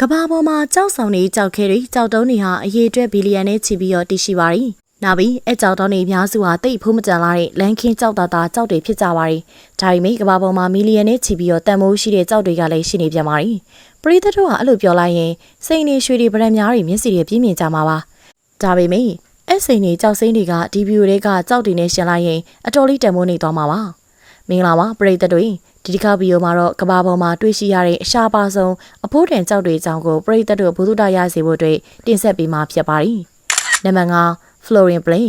ကဘာပေါ်မှာကြောက်ဆောင်နေကြောက်ခဲတွေကြောက်တုံးတွေဟာအရေးအတွက်ဘီလီယံနဲ့ချီပြီးတော့တည်ရှိပါရီ။နောက်ပြီးအဲကြောက်တုံးတွေအများစုဟာတိတ်ဖိုးမကြံလာတဲ့လန်ခင်းကြောက်တာတာကြောက်တွေဖြစ်ကြပါရီ။ဒါပေမဲ့ကဘာပေါ်မှာမီလီယံနဲ့ချီပြီးတော့တန်မိုးရှိတဲ့ကြောက်တွေကလည်းရှိနေပြန်ပါရီ။ပရိသတ်တို့ကအဲ့လိုပြောလိုက်ရင်စိန်နေရွှေတွေဗရံများတွေမျက်စိတွေပြင်းပြင်းကြမှာပါ။ဒါပေမဲ့အဲ့စိန်နေကြောက်စိမ့်တွေကဒီဗီဒီယိုတွေကကြောက်တွေနဲ့ရှင်လိုက်ရင်အတော်လေးတန်မိုးနေသွားမှာပါ။မင်္ဂလာပါပရိသတ်တို့ ဒီတစ်ခါဗီဒီယိုမှာတော့ကဘာပေါ်မှာတွေ့ရှိရတဲ့အရှားပါဆုံးအဖိုးတန်ကြောက်တွေအကြောင်းကိုပရိသတ်တို့ဘုသူတရစေဖို့အတွက်တင်ဆက်ပေးမှာဖြစ်ပါတယ်။နံပါတ်5 Florian Play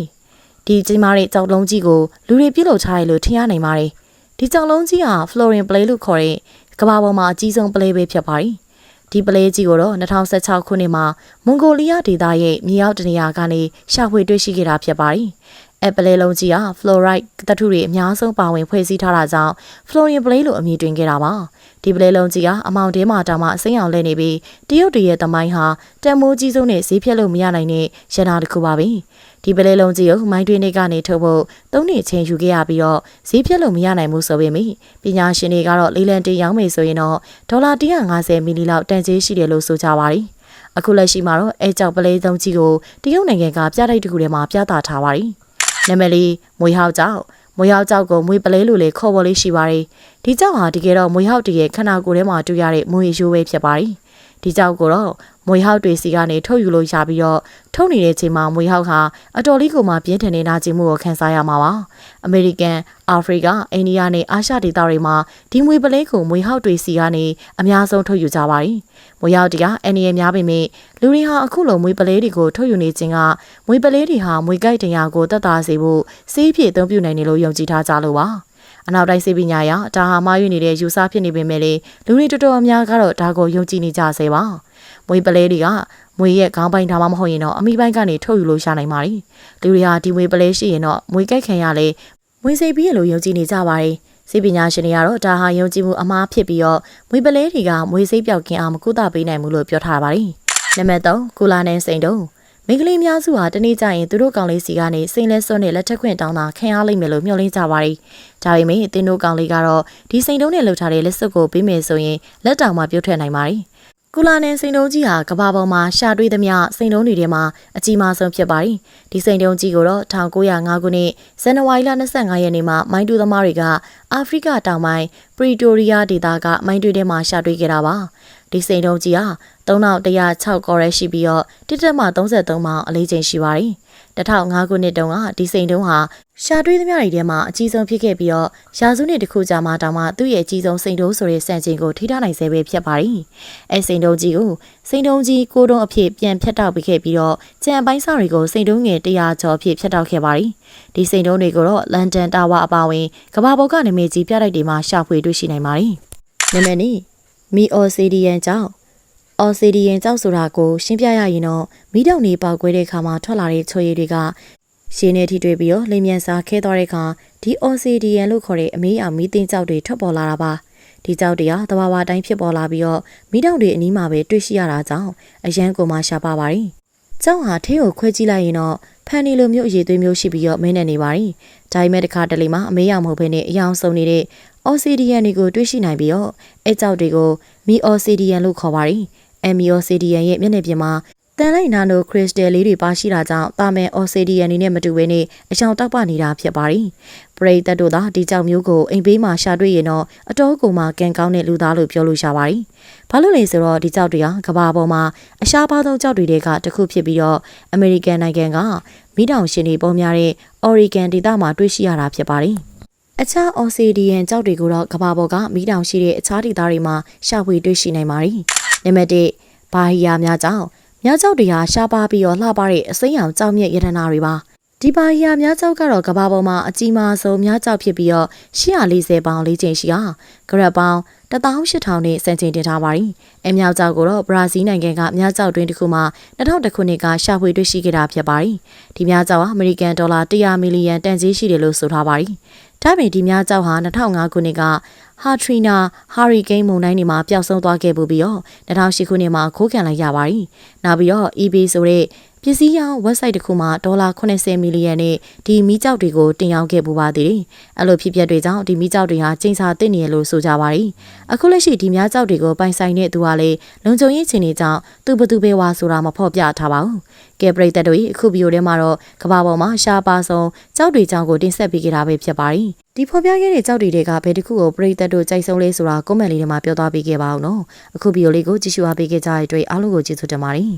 ဒီကြီးမားတဲ့ကြောက်လုံးကြီးကိုလူတွေပြုတ်လုထားရလို့ထင်ရနိုင်ပါတယ်။ဒီကြောက်လုံးကြီးဟာ Florian Play လို့ခေါ်တဲ့ကဘာပေါ်မှာအကြီးဆုံး play ပဲဖြစ်ပါတယ်။ဒီပလဲကြီးကိုတော့2016ခုနှစ်မှာမွန်ဂိုလီးယားဒေသရဲ့မြေအောက်တနေရာကနေရှာဖွေတွေ့ရှိခဲ့တာဖြစ်ပါတယ်။ အပလဲလုံးကြီးဟာ fluoride သတ္တုတွေအများဆုံးပါဝင်ဖွဲ့စည်းထားတာကြောင့် fluorine blade လို့အမည်တွင်ခဲ့တာပါဒီပလဲလုံးကြီးကအမောင်တဲမှာတောင်မှအစိမ်းအောင်လဲနေပြီးတရုတ်တရဲ့သမိုင်းဟာတန်မိုးကြီးဆုံးနဲ့ဈေးဖြတ်လို့မရနိုင်တဲ့ရနာတစ်ခုပါပဲဒီပလဲလုံးကြီးကိုမိုင်းတွင်းတွေကနေထုတ်ဖို့သုံးနှစ်ချင်းယူခဲ့ရပြီးတော့ဈေးဖြတ်လို့မရနိုင်ဘူးဆိုပေမယ့်ပညာရှင်တွေကတော့လေးလံတင်ရောင်းမယ်ဆိုရင်တော့ဒေါ်လာ150မီလီလောက်တန်ကြေးရှိတယ်လို့ဆိုကြပါတယ်အခုလက်ရှိမှာတော့အဲကြောက်ပလဲသုံးကြီးကိုတရုတ်နိုင်ငံကပြတိုက်တစ်ခုထဲမှာပြသထားပါတယ် နာမည်လေးမွေဟောက်ကြောက်မွေဟောက်ကြောက်ကိုမွေပလဲလို့လေခေါ်ပေါ်လေးရှိပါတယ်ဒီကြောက်ဟာတကယ်တော့မွေဟောက်တရဲ့ခန္ဓာကိုယ်ထဲမှာတွေ့ရတဲ့မွေရိုးပဲဖြစ်ပါတယ် ဒီကြောက်ကိုတော့မွေဟောက်တွေစီကနေထုတ်ယူလို့ရပြီးတော့ထုတ်နေတဲ့ချိန်မှာမွေဟောက်ဟာအတော်လေးကိုမှပြင်းထန်တဲ့နာကျင်မှုကိုခံစားရမှာပါအမေရိကန်အာဖရိကအိန္ဒိယနဲ့အာရှဒေသတွေမှာဒီမွေပလဲကိုမွေဟောက်တွေစီကနေအများဆုံးထုတ်ယူကြပါတယ်မွေဟောက်တရားအန်ရများပေမဲ့လူတွေဟာအခုလိုမွေပလဲတွေကိုထုတ်ယူနေခြင်းကမွေပလဲတွေဟာမွေကြိုက်တရားကိုတက်တာစေဖို့စေးဖြစ်အသုံးပြုနိုင်တယ်လို့ယုံကြည်ထားကြလို့ပါ အနောက်တိုင်းစေပညာရဒါဟာမှားယွင်းနေတဲ့ယူဆဖြစ်နေပေမဲ့လေလူတွေတော်တော်များကတော့ဒါကိုယုံကြည်နေကြဆဲပါမွေပလဲတွေကမွေရဲ့ခေါင်းပိုင်းဒါမှမဟုတ်ရင်တော့အမိပိုင်းကနေထုတ်ယူလို့ရနိုင်ပါတယ်လူတွေဟာဒီမွေပလဲရှိရင်တော့မွေကြိုက်ခံရလေမွေစိတ်ပြီးရလို့ယုံကြည်နေကြပါတယ်စေပညာရှင်တွေကတော့ဒါဟာယုံကြည်မှုအမှားဖြစ်ပြီးတော့မွေပလဲတွေကမွေစိတ်ပြောက်ကင်းအောင်မကုသပေးနိုင်ဘူးလို့ပြောထားပါတယ်နံပါတ်3ကူလာနဲ့စိန်တုံး မိန်းကလေးများစုဟာတနေ့ကျရင်သူတို့ကောင်လေးစီကနေစိန်လဲစွန်းနဲ့လက်ထက်ခွင့်တောင်းတာခံရလိမ့်မယ်လို့မျှော်လင့်ကြပါတယ်။ဒါပေမဲ့တင်းတို့ကောင်လေးကတော့ဒီစိန်တုံးနဲ့လှုပ်ထားတဲ့လက်စွပ်ကိုပေးမယ်ဆိုရင်လက်တောင်မှပြုတ်ထွက်နိုင်ပါတယ်။ကူလာနဲ့စိန်တုံးကြီးဟာကဘာပေါ်မှာရှာတွေ့သမျှစိန်တုံးတွေထဲမှာအကြီးမားဆုံးဖြစ်ပါတယ်။ဒီစိန်တုံးကြီးကိုတော့1905ခုနှစ်ဇန်နဝါရီလ25ရက်နေ့မှာမိုင်းတူသမားတွေကအာဖရိကတောင်ပိုင်းပရီတိုရီးယားဒေသကမိုင်းတွေထဲမှာရှာတွေ့ခဲ့တာပါ။ ဒီစိန်တုံးကြီးဟာ3106ကော်ရဲရှိပြီးတော့တစ်တက်မှ33မောင်အလေးချိန်ရှိပါတယ်။2005ခုနှစ်တုန်းကဒီစိန်တုံးဟာရှာတွေးသမျှတွေထဲမှာအကြီးဆုံးဖြစ်ခဲ့ပြီးတော့ရာစုနှစ်တစ်ခုကြာမှတောင်မှသူ့ရဲ့အကြီးဆုံးစိန်တုံးဆိုတဲ့စံချိန်ကိုထိထားနိုင်စေပဲဖြစ်ပါတယ်။အဲစိန်တုံးကြီးကိုစိန်တုံးကြီးကိုတုံးအဖြစ်ပြန်ဖြတ်တောက်ပြီးခဲ့ပြီးတော့ကြံပိုင်းစာတွေကိုစိန်တုံးငယ်100ကျော်အဖြစ်ဖြတ်တောက်ခဲ့ပါတယ်။ဒီစိန်တုံးတွေကိုတော့လန်ဒန်တာဝါအပါအဝင်ကမ္ဘာပေါ်ကနေမေကြီးပြတိုက်တွေမှာရှာဖွေတွေ့ရှိနိုင်ပါတယ်။နံပါတ်2 မီအော်စီဒီယန်ကြောင့်အော်စီဒီယန်ကြောက်ဆိုတာကိုရှင်းပြရရင်တော့မိတောင်နေပေါက်ကွဲတဲ့အခါမှာထွက်လာတဲ့ချွေရည်တွေကရှင်းနေထိတွေ့ပြီးတော့လိမ်မြန်စာခဲသွားတဲ့အခါဒီအော်စီဒီယန်လို့ခေါ်တဲ့အမေးအောင်မီးသိန်းကြောက်တွေထွက်ပေါ်လာတာပါဒီကြောက်တွေကတဘာဝတိုင်းဖြစ်ပေါ်လာပြီးတော့မိတောင်တွေအနီးမှာပဲတွေ့ရှိရတာကြောင့်အရန်ကိုမှရှားပါပါတယ်ကျောင်းဟာထင်းကိုခွဲကြည့်လိုက်ရင်တော့ ဖန်နီလိုမျိုးအရေးသွေးမျိုးရှိပြီးတော့မင်းနဲ့နေပါတယ်ဒါပေမဲ့တခါတလေမှာအမေးရမဟုတ်ဘဲနဲ့အယောင်စုံနေတဲ့အော်စီဒီယန်တွေကိုတွေ့ရှိနိုင်ပြီးတော့အဲကြောက်တွေကိုမီအော်စီဒီယန်လို့ခေါ်ပါတယ်။ Amiocidin ရဲ့မျက်နှာပြင်မှာ တန်လိုက်နာနိုခရစ်စတယ်လေးတွေပါရှိတာကြောင့်တာမန်အော်ဆီဒီယန်နေနဲ့မတူဘဲနဲ့အချောင်တောက်ပနေတာဖြစ်ပါတယ်။ပရိသတ်တို့သာဒီကြောင်မျိုးကိုအိမ်ဘေးမှာရှာတွေ့ရင်တော့အတော်ကိုမှကန်ကောင်းတဲ့လူသားလို့ပြောလို့ရပါတယ်။ဘာလို့လဲဆိုတော့ဒီကြောက်တွေကကဘာပေါ်မှာအရှားပါသောကြောက်တွေကတစ်ခုဖြစ်ပြီးတော့အမေရိကန်နိုင်ငံကမိတောင်ရှင်တွေပေါ်များတဲ့ Oregon ဒေသမှာတွေ့ရှိရတာဖြစ်ပါတယ်။အခြားအော်ဆီဒီယန်ကြောက်တွေကိုတော့ကဘာပေါ်ကမိတောင်ရှိတဲ့အခြားဒေသတွေမှာရှာဖွေတွေ့ရှိနိုင်ပါတယ်။နံပါတ်1ဘာဟီယာများကြောင့် မြကြောက်တွေဟာရှားပါပြီးတော့လှပတဲ့အစိမ်းရောင်ကြောက်မြက်ရတနာတွေပါဒီပါဟီယာမြကြောက်ကတော့ကဘာပေါ်မှာအကြီးမားဆုံးမြကြောက်ဖြစ်ပြီးတော့140ပေါင်လေးချိန်ရှိဟာဂရက်ပေါင်18000နဲ့စံချိန်တင်ထားပါတယ်။အမြောက်ကြောက်ကိုတော့ဘရာဇီးနိုင်ငံကမြကြောက်တွင်တစ်ခုမှ2000ခုနှစ်ကရှာဖွေတွေ့ရှိခဲ့တာဖြစ်ပါတယ်။ဒီမြကြောက်ဟာအမေရိကန်ဒေါ်လာ100မီလီယံတန်ကြေးရှိတယ်လို့ဆိုထားပါတယ်။ဒါ့အပြင်ဒီမြကြောက်ဟာ2005ခုနှစ်ကဟာထရီနာဟာရီကိန်းမုန်တိုင်းတွေမှာပျောက်ဆုံးသွားခဲ့ပူပြီးတော့2008ခုနှစ်မှာခိုးခံလိုက်ရပါတယ်။နောက်ပြီးတော့ EB ဆိုတဲ့ပစ္စည်းရောင်း website တစ်ခုမှာဒေါ်လာ80မီလီယံနဲ့ဒီမီးကျောက်တွေကိုတင်ရောက်ခဲ့ပူပါသေးတယ်။အဲ့လိုဖြစ်ပျက်တွေကြောင့်ဒီမီးကျောက်တွေဟာကျင်းစာတစ်နေရလို့ဆိုကြပါတယ်။အခုလက်ရှိဒီများကျောက်တွေကိုပိုင်ဆိုင်တဲ့သူကလည်းလုံခြုံရေးအခြေအနေကြောင့်သူဘသူပဲဝါဆိုတာမဖော်ပြထားပါဘူး။ကဲပရိသတ်တို့အခုဗီဒီယိုထဲမှာတော့ကမ္ဘာပေါ်မှာရှားပါဆုံးကျောက်တွေကြောင့်ကိုတင်ဆက်ပေးခဲ့တာပဲဖြစ်ပါတယ်။ဒီဖော်ပြခဲ့တဲ့ကြောက်တွေကဘယ်တစ်ခုကိုပရိသတ်တို့ကြိုက်ဆုံးလဲဆိုတာကွန်မန့်လေးထဲမှာပြောသွားပေးခဲ့ပါအောင်နော်အခုဗီဒီယိုလေးကိုကြည့်ရှုအားပေးခဲ့ကြတဲ့အတွက်အားလုံးကိုကျေးဇူးတင်ပါတယ်